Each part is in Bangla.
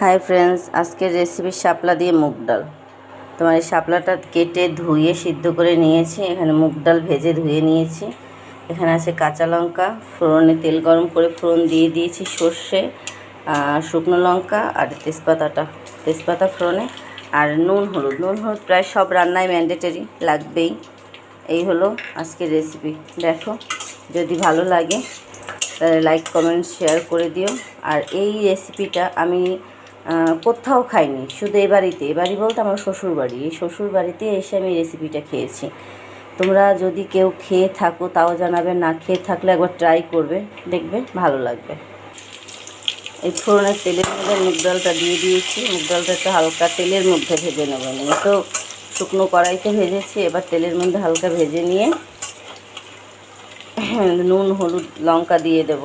হাই ফ্রেন্ডস, আজকের রেসিপি শাপলা দিয়ে মুগ ডাল। তোমার এই শাপলাটা কেটে ধুয়ে, সিদ্ধ করে নিয়েছি। এখানে মুগ ডাল ভেজে ধুয়ে নিয়েছি। এখানে আছে কাঁচা লঙ্কা, ফোড়নে তেল গরম করে ফোড়ন দিয়ে দিয়েছি সর্ষে শুকনো লঙ্কা আর তেজপাতাটা। তেজপাতা, ফোড়নে আর নুন, হলুদ। নুন, হলুদ প্রায় সব রান্নায় ম্যান্ডেটারি লাগবেই। এই হলো আজকের রেসিপি দেখো, যদি ভালো লাগে, তাহলে লাইক কমেন্ট শেয়ার করে দিও। আর এই রেসিপিটা আমি কোথাও খাইনি, শুধু এ বাড়িতে। এ বাড়ি বলতে আমার শ্বশুর বাড়ি এই শ্বশুর বাড়িতে এসে আমি রেসিপিটা খেয়েছি। তোমরা যদি কেউ খেয়ে থাকো, তাও জানাবে, না খেয়ে থাকলে একবার ট্রাই করবে, দেখবে, ভালো লাগবে। এই ফোড়নের তেলের মধ্যে মুগ ডালটা দিয়ে দিয়েছি। মুগ ডালটা একটু হালকা তেলের মধ্যে ভেজে নেব। আমি তো শুকনো কড়াইতে ভেজেছি, এবার তেলের মধ্যে হালকা ভেজে নিয়ে নুন, হলুদ, লঙ্কা দিয়ে দেব।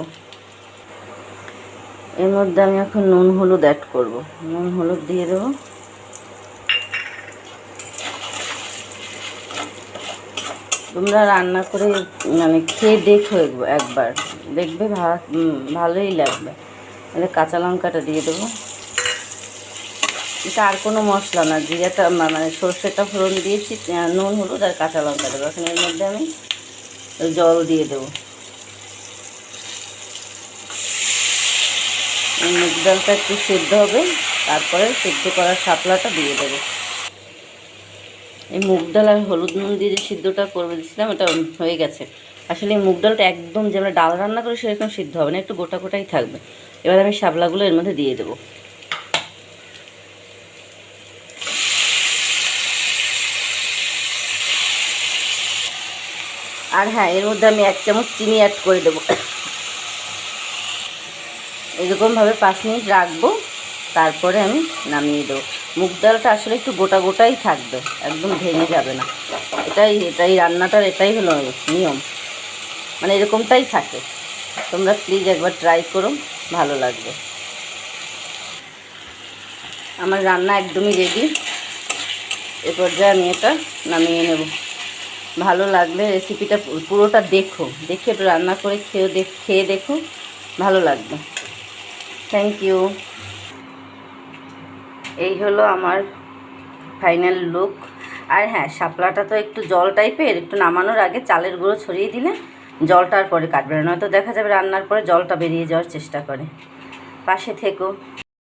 এর মধ্যে আমি এখন নুন হলুদ অ্যাড করব। নুন হলুদ দিয়ে দেবো। তোমরা রান্না করে মানে খেয়ে দেখো একবার- দেখবে ভালোই লাগবে। তাহলে কাঁচা লঙ্কাটা দিয়ে দেবো। এটা আর কোনো মশলা না, জিরাটা মানে সর্ষেটা ফোড়ন দিয়েছি নুন হলুদ আর কাঁচা লঙ্কা দেবো। এখন এর মধ্যে আমি জল দিয়ে দেবো এই মুগ ডালটা একটু সেদ্ধ হবে, তারপরে সেদ্ধ করা শাপলাটা দিয়ে দেবো। এই মুগ ডাল আর হলুদ নুন দিয়ে যে সিদ্ধটা করবে দিয়েছিলাম এটা হয়ে গেছে। আসলে এই মুগ ডালটা একদম যে আমরা ডাল রান্না করি সেরকম সিদ্ধ হবে না, একটু গোটা গোটাই থাকবে। এবার আমি শাপলাগুলো এর মধ্যে দিয়ে দেবো। আর হ্যাঁ এর মধ্যে আমি এক চামচ চিনি অ্যাড করে দেবো। এরকমভাবে পাঁচ মিনিট রাখব, তারপরে আমি নামিয়ে দেবো। মুগ ডালটা আসলে একটু গোটা গোটাই থাকবে, একদম ভেঙে যাবে না। এটাই এটাই রান্নাটার এটাই হলো নিয়ম। মানে এরকমটাই থাকে। তোমরা প্লিজ একবার ট্রাই করো, ভালো লাগবে। আমার রান্না একদমই রেডি এ পর্যায়ে আমি এটা নামিয়ে নেব। ভালো লাগলে রেসিপিটা পুরোটা দেখো। দেখে একটু রান্না করে খেয়ে দেখ খেয়ে দেখো। ভালো লাগবে। থ্যাংক ইউ এই হলো আমার ফাইনাল লুক আর হ্যাঁ শাপলাটা তো একটু জল টাইপের একটু নামানোর আগে চালের গুঁড়ো ছড়িয়ে দিলে জলটার পরে কাটবে না। নয়তো দেখা যাবে রান্নার পরে জলটা বেরিয়ে যাওয়ার চেষ্টা করে। পাশে থেকো।